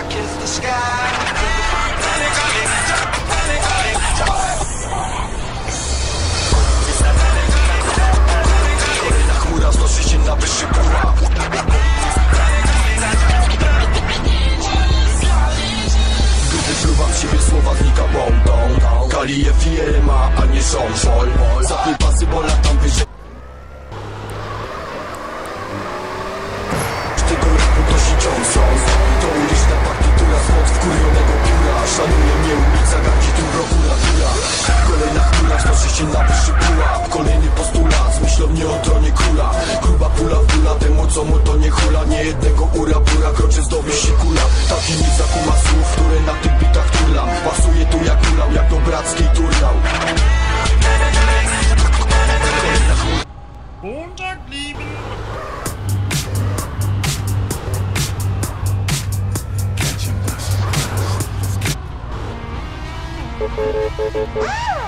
dark as the sky. Chmura się na wyższy Gdy wypluwam z siebie słowa znika bombą Kaliję firma, a nie żążol Zapnij pasy, wkurionego pióra Szanuje mnie ulica, gardzi tu prokuratura Kolejna chmura wznosi się na wyższy pułap. Kolejny postulat z myślą nie o tronie króla Gruba pula pula temu co mu to nie hula. Nie jednego ura bura kroczy zdobi się kula. Taki nie zakuma słów, które na tych bitach turlam Pasuje tu jak ulał, jak do brackiej turnał. Kolejna chmura Ah!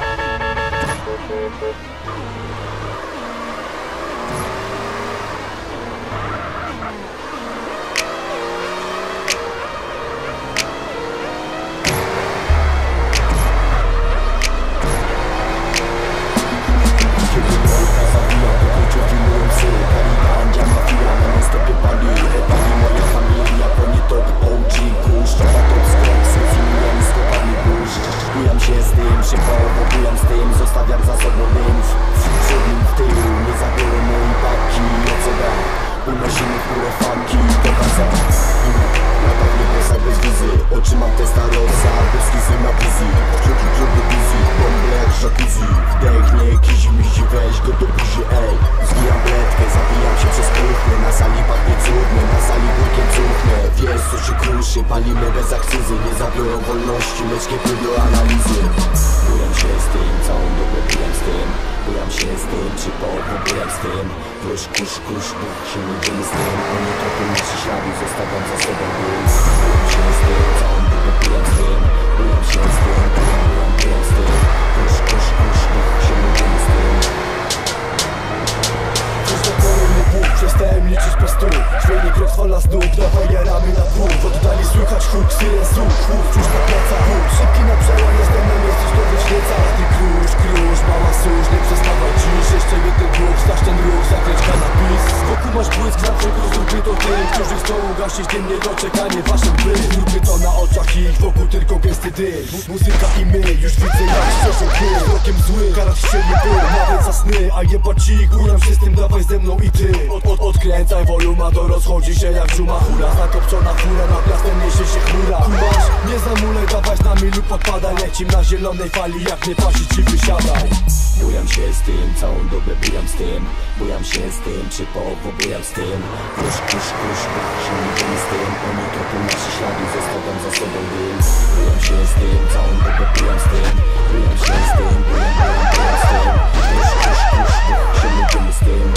Unosimy w górę funki Do końca Lata w bez wizy Oczy mam testarosa, bez kizy na wizji. Busy, bomby co się palimy bez akcyzy Nie zabiorą wolności, lecz kiedy do analizy. Bujam się z tym, całą dobę bujam z tym. Bujam się z tym, czy połową bujam z tym. Kusz, kusz, kusz, buch się nie dzieli z tym. Oni trochę nasze ślady zostawiam za sobą ból. Bujam się z tym, całą dobę bujam z tym. Bujam się chcą ugasić dym, niedoczekanie waszych by Zróbmy to na oczach ich, wokół tylko gęsty dym Mu- Muzyka i my, już widzę jak szczerze ty. Rokiem zły, kara ścielnie ból, nawet za sny. A jebać ich, bujam się z tym, dawaj ze mną i ty. Od, od, Odkręcaj woluma, to rozchodzi się jak żuma Hura, zakopczona fura, nad miastem niesie się chmura. Kumasz, nie zamulej, dawaj z nami lub odpadaj Lecim na zielonej fali, jak nie pasi ci wysiadaj. Bujam się z tym, całą dobę bujam z tym. Bujam się z tym, czy połowo bujam z tym. Kusz, kusz, kusz, kusz, Oni trochę nasze ślady, zostawiam za sobą dym Bujam się z tym, całą dobę bujam z tym Bujam się z tym, bujam, bujam, bujam z tym kusz, kusz, kusz, się dzieli z tym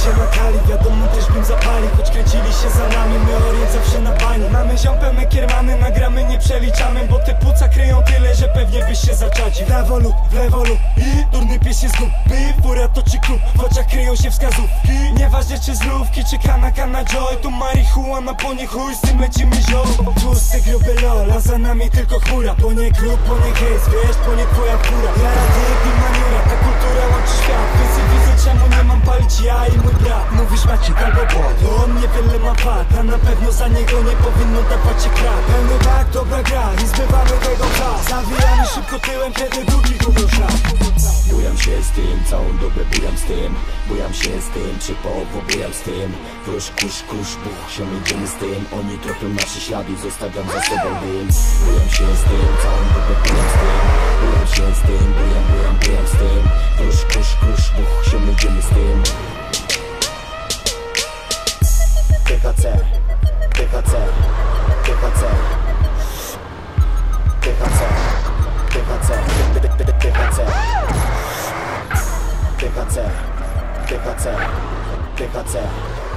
Siema Kali, wiadomo też bym zapalił Choć kręcili się za nami, my orient zawsze na bani Mamy ziom pełne kiermany, nagramy nie przeliczamy Bo te płuca kryją tyle, że pewnie byś się zaczadził. W lewo lub, w lewo lub i durny pies się zgub By, fura to klub, w oczach kryją się wskazówki. Nieważne czy zrówki, czy kana, kana joy. Tu marihuana, po nie chuj, z tym lecimy ziom. Tłusty, gruby lol, a za nami tylko chmura. Po nie klub, po nie hejs, wiesz, po nie twoja fura. Jara, ty, i maniura, ta kultura łączy świat. Widzę, widzę, czemu nie mam palić ja i mój brat. Mówisz Maciek albo Bot On niewiele ma wad, a na pewno za niego nie powinno dawać się krat Dobra gra i zbywamy tego czas Zawijamy szybko tyłem, kiedy drugi gubią szlak. Bujam się z tym, całą dobę bujam z tym. Bujam się z tym, czy połowo bujam z tym. Krusz, kusz, kusz, buch, się idziemy z tym. Oni tropią nasze ślady, zostawiam za sobą dym. Bujam się z tym, całą dobę bujam z tym. Bujam się z tym, bujam, bujam, bujam z tym. Krusz, kusz, kusz, buch, się idziemy z tym Konzern.